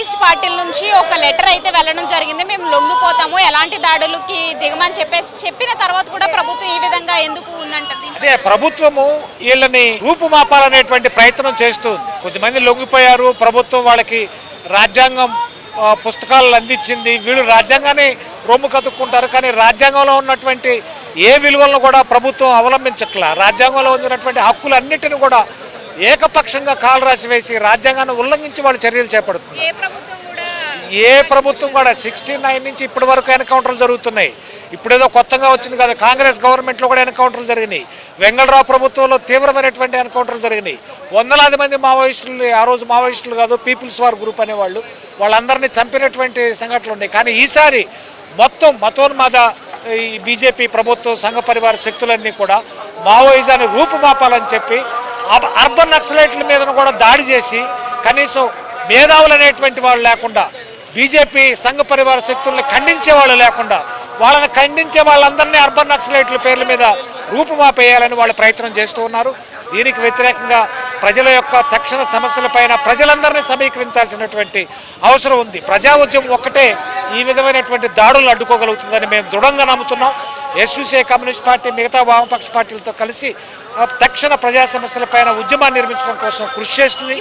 Maoist పార్టీల నుంచి ఒక లెటర్ అయితే వెళ్ళడం జరిగింది. మేము లొంగిపోతాము. ఎలాంటి దాడులకి దిగమని చెప్పేసి చెప్పిన తర్వాత కూడా ప్రభుత్వం ఈ విధంగా ఎందుకు ఉందంటది? అదే ప్రభుత్వము వీళ్ళని రూపుమాపాలనేటువంటి ప్రయత్నం చేస్తుంది కొద్దిమంది లొంగిపోయారు. ప్రభుత్వం వాళ్ళకి రాజ్యాంగం పుస్తకాలు అందించింది. వీళ్ళు రాజ్యాంగాన్ని రొమ్ము కతుక్కుంటారు కానీ రాజ్యాంగంలో ఉన్నటువంటి ఏ విలువలను కూడా ప్రభుత్వం అవలంబించట్లా. రాజ్యాంగంలో ఉన్నటువంటి హక్కులన్నిటిని కూడా ఏకపక్షంగా కాలు రాసి వేసి రాజ్యాంగాన్ని ఉల్లంఘించి వాళ్ళు చర్యలు చేపడుతున్నారు. ఏ ప్రభుత్వం కూడా సిక్స్టీ నైన్ నుంచి ఇప్పటి వరకు ఎన్కౌంటర్లు జరుగుతున్నాయి. ఇప్పుడేదో కొత్తగా వచ్చింది కదా కాంగ్రెస్ గవర్నమెంట్లో కూడా ఎన్కౌంటర్లు జరిగినాయి. వెంగళరావు ప్రభుత్వంలో తీవ్రమైనటువంటి ఎన్కౌంటర్లు జరిగినాయి. వందలాది మంది మావోయిస్టులు ఆ రోజు మావోయిస్టులు కాదు పీపుల్స్ వార్ గ్రూప్ అనేవాళ్ళు వాళ్ళందరినీ చంపినటువంటి సంఘటనలు ఉన్నాయి. కానీ ఈసారి మొత్తం మతోన్మాద ఈ బీజేపీ ప్రభుత్వం సంఘ పరివార శక్తులన్నీ కూడా మావోయిజాన్ని రూపుమాపాలని చెప్పి అర్బన్ నక్సలైట్ల మీదను కూడా దాడి చేసి కనీసం మేధావులు అనేటువంటి వాళ్ళు లేకుండా బీజేపీ సంఘ పరివార శక్తుల్ని ఖండించే వాళ్ళు లేకుండా వాళ్ళని ఖండించే వాళ్ళందరినీ అర్బన్ నక్సలైట్ల పేర్ల మీద రూపుమాపేయాలని వాళ్ళు ప్రయత్నం చేస్తూ ఉన్నారు. దీనికి వ్యతిరేకంగా ప్రజల యొక్క తక్షణ సమస్యలపైన ప్రజలందరినీ సమీకరించాల్సినటువంటి అవసరం ఉంది. ప్రజా ఉద్యమం ఒక్కటే ఈ విధమైనటువంటి దాడులు అడ్డుకోగలుగుతుందని మేము దృఢంగా నమ్ముతున్నాం. ఎస్యూసీఐ కమ్యూనిస్ట్ పార్టీ మిగతా వామపక్ష పార్టీలతో కలిసి తక్షణ ప్రజా సమస్యలపైన ఉద్యమాన్ని నిర్మించడం కోసం కృషి చేస్తుంది.